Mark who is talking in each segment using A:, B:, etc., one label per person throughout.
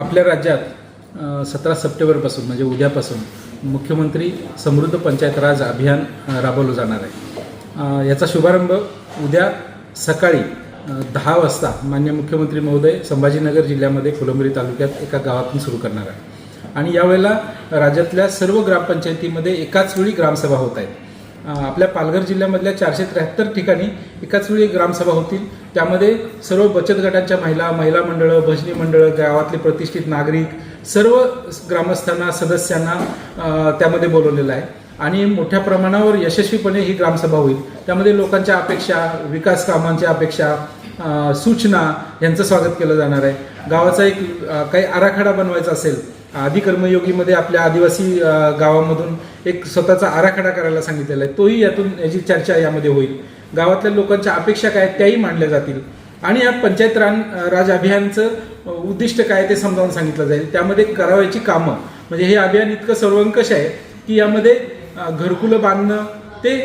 A: आपल्या राज्यात सतरा सप्टेंबरपासून म्हणजे उद्यापासून मुख्यमंत्री समृद्ध पंचायत राज अभियान राबवलं जाणार आहे. याचा शुभारंभ उद्या सकाळी दहा वाजता मान्य मुख्यमंत्री महोदय संभाजीनगर जिल्ह्यामध्ये फुलंबरी तालुक्यात एका गावातून सुरू करणार आहे. आणि यावेळेला राज्यातल्या सर्व ग्रामपंचायतीमध्ये एकाच वेळी ग्रामसभा होत आहेत. आपल्या पालघर जिल्ह्यामधल्या चारशे त्र्याहत्तर ठिकाणी एकाच वेळी ग्रामसभा होतील. त्यामध्ये सर्व बचत गटांच्या महिला महिला मंडळं भजनी मंडळं गावातले प्रतिष्ठित नागरिक सर्व ग्रामस्थांना सदस्यांना त्यामध्ये बोलवलेलं आहे. आणि मोठ्या प्रमाणावर यशस्वीपणे ही ग्रामसभा होईल. त्यामध्ये लोकांच्या अपेक्षा विकास कामांच्या अपेक्षा सूचना यांचं स्वागत केलं जाणार आहे. गावाचा एक काही आराखडा बनवायचा असेल आदी कर्मयोगीमध्ये आपल्या आदिवासी गावामधून एक स्वतःचा आराखडा करायला सांगितलेला आहे. तोही यातून याची चर्चा यामध्ये होईल. गावातल्या लोकांच्या अपेक्षा काय आहेत, त्याही मांडल्या जातील. आणि या पंचायत रान राज अभियानचं उद्दिष्ट काय ते समजावून सांगितलं जाईल. त्यामध्ये करावयाची कामं म्हणजे हे अभियान इतकं सर्वंकष आहे की यामध्ये घरकुलं बांधणं ते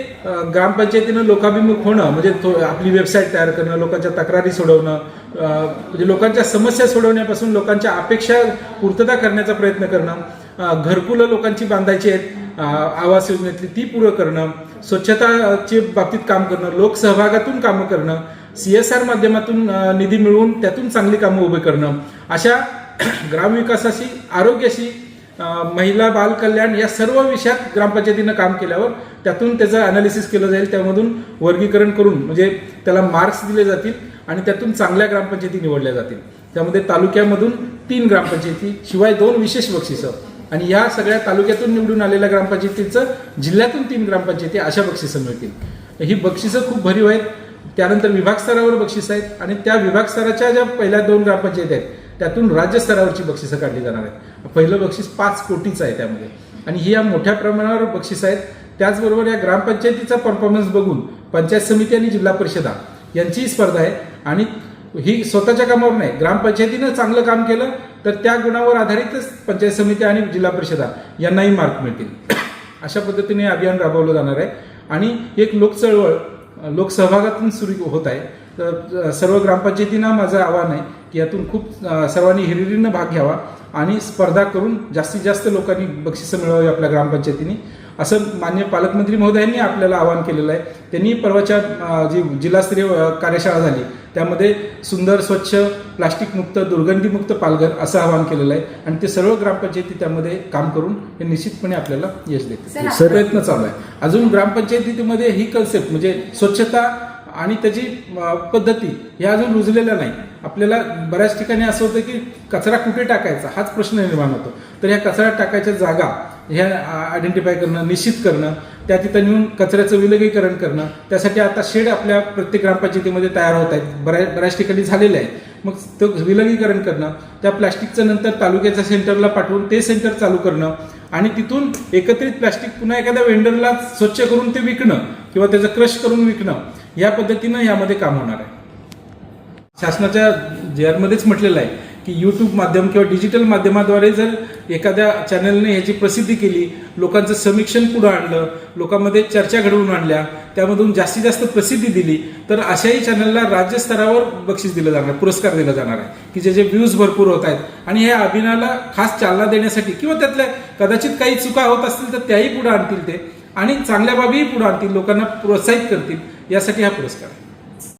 A: ग्रामपंचायतीनं लोकाभिमुख होणं म्हणजे आपली वेबसाईट तयार करणं लोकांच्या तक्रारी सोडवणं म्हणजे लोकांच्या समस्या सोडवण्यापासून लोकांच्या अपेक्षा पूर्तता करण्याचा प्रयत्न करणं घरकुलं लोकांची बांधायची आहेत आवास योजनेतली ती पूर्ण करणं स्वच्छताचे बाबतीत काम करणं लोकसहभागातून कामं करणं सी एस आर माध्यमातून निधी मिळवून त्यातून चांगली कामं उभे करणं अशा ग्रामविकासाशी आरोग्याशी महिला बाल कल्याण या सर्व विषयात ग्रामपंचायतीनं काम केल्यावर त्यातून त्याचं अनालिसिस केलं जाईल त्यामधून वर्गीकरण करून म्हणजे त्याला मार्क्स दिले जातील आणि त्यातून चांगल्या ग्रामपंचायती निवडल्या जातील. त्यामध्ये तालुक्यामधून तीन ग्रामपंचायती शिवाय दोन विशेष बक्षिसं. आणि या सगळ्या तालुक्यातून निवडून आलेल्या ग्रामपंचायतीचं जिल्ह्यातून तीन ग्रामपंचायती अशा बक्षिसं मिळतील. ही बक्षिसं खूप भरीव आहेत. त्यानंतर विभाग स्तरावर बक्षीस आहेत. आणि त्या विभाग स्तराच्या ज्या पहिल्या दोन ग्रामपंचायती आहेत त्यातून राज्य स्तरावरची बक्षिसं काढली जाणार आहेत. पहिलं बक्षीस पाच कोटीचं आहे त्यामध्ये. आणि ही या मोठ्या प्रमाणावर बक्षीस आहेत. त्याचबरोबर या ग्रामपंचायतीचा परफॉर्मन्स बघून पंचायत समिती आणि जिल्हा परिषदा यांचीही स्पर्धा आहे. आणि ही स्वतःच्या कामावर नाही ग्रामपंचायतीनं चांगलं काम केलं तर त्या गुणावर आधारितच पंचायत समिती आणि जिल्हा परिषदा यांनाही मार्क मिळतील. अशा पद्धतीने अभियान राबवलं जाणार आहे. आणि एक लोकचळवळ लोकसहभागातून सुरू होत आहे. तर सर्व ग्रामपंचायतींना माझं आव्हान आहे यातून खूप सर्वांनी हिरिरीनं भाग घ्यावा आणि स्पर्धा करून जास्तीत जास्त लोकांनी बक्षिसं मिळवावी आपल्या ग्रामपंचायतीने. असं मान्य पालकमंत्री महोदयांनी आपल्याला आवाहन केलेलं आहे. त्यांनी परवाच्या जी जिल्हास्तरीय कार्यशाळा झाली त्यामध्ये सुंदर स्वच्छ प्लास्टिक मुक्त दुर्गंधीमुक्त पालघर असं आवाहन केलेलं आहे. आणि ते सर्व ग्रामपंचायती त्यामध्ये काम करून हे निश्चितपणे आपल्याला यश
B: सर,
A: प्रयत्न चालू आहे. अजून ग्रामपंचायतीमध्ये ही कन्सेप्ट म्हणजे स्वच्छता आणि त्याची पद्धती ह्या अजून रुजलेल्या नाही. आपल्याला बऱ्याच ठिकाणी असं होतं की कचरा कुठे टाकायचा हाच प्रश्न निर्माण होतो. तर ह्या कचरा टाकायच्या जागा ह्या आयडेंटिफाय करणं निश्चित करणं त्या तिथं नेऊन कचऱ्याचं विलगीकरण करणं त्यासाठी आता शेड आपल्या प्रत्येक ग्रामपंचायतीमध्ये तयार होत आहेत. बऱ्या बऱ्याच ठिकाणी झालेले आहे मग तो विलगीकरण करणं त्या प्लॅस्टिकचं नंतर तालुक्याच्या सेंटरला पाठवून ते सेंटर चालू करणं आणि तिथून एकत्रित प्लॅस्टिक पुन्हा एखाद्या वेंडरला स्वच्छ करून ते विकणं किंवा त्याचं क्रश करून विकणं. या पद्धतीनं यामध्ये काम होणार आहे. शासनाच्या जे आरमध्येच म्हटलेलं आहे की यूट्यूब माध्यम किंवा डिजिटल माध्यमाद्वारे जर एखाद्या चॅनलने ह्याची प्रसिद्धी केली लोकांचं समीक्षण पुढं आणलं लोकांमध्ये चर्चा घडवून आणल्या त्यामधून जास्तीत जास्त प्रसिद्धी दिली तर अशाही चॅनलला राज्यस्तरावर बक्षीस दिलं जाणार पुरस्कार दिला जाणार आहे की जे जे व्ह्यूज भरपूर होत आहेत. आणि ह्या अभिनयाला खास चालना देण्यासाठी किंवा त्यातल्या कदाचित काही चुका होत असतील तर त्याही पुढं आणतील ते. आणि चांगल्या बाबीही पुढं आणतील लोकांना प्रोत्साहित करतील. यासाठी हा पुरस्कार. आहे